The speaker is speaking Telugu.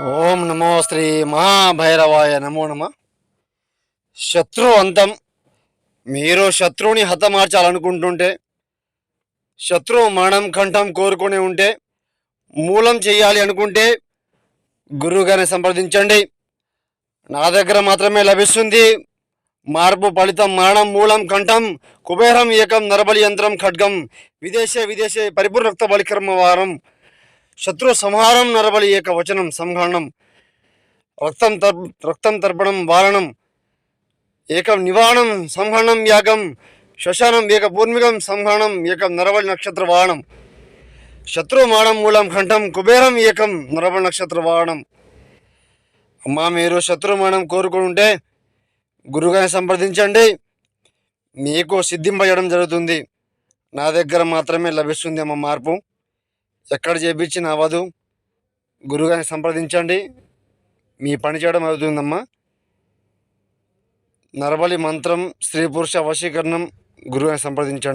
ఓం నమో శ్రీ మహాభైరవాయ నమో నమ. శత్రు అంతం. మీరు శత్రువుని హతమార్చాలనుకుంటుంటే శత్రువు మరణం కంఠం కోరుకుని ఉంటే మూలం చేయాలి అనుకుంటే గురువుగారిని సంప్రదించండి. నా దగ్గర మాత్రమే లభిస్తుంది. మార్పు ఫలితం మరణం మూలం కంఠం కుబేరం ఏకం నరబలి యంత్రం ఖడ్గం విదేశే విదేశే పరిపూర్ణక్త బలిక్రమ బలికర్మ వారం శత్రు సంహారం నరబలి ఏక వచనం సంహరణం రక్తం తర్ రక్తం తర్పణం వారణం ఏకం నివారణం సంహరణం యాగం శ్మశానం ఏక పూర్మికం సంహరణం ఏకం నరబలి నక్షత్ర వారణం శత్రు మాడం మూలం కంఠం కుబేరం ఏకం నరబలి నక్షత్ర వారణం అమ్మా మీరు శత్రు కోరుకుంటే గురుగారిని సంప్రదించండి. మీకు సిద్ధింపజేయడం జరుగుతుంది. నా దగ్గర మాత్రమే లభిస్తుంది అమ్మ మార్పు. ఎక్కడ చేయించిన అవ్వదు గురుగారిని సంప్రదించండి. మీ పని చేయడం అవుతుందమ్మా. నరబలి మంత్రం స్త్రీ పురుష వశీకరణం గురువుని సంప్రదించండి.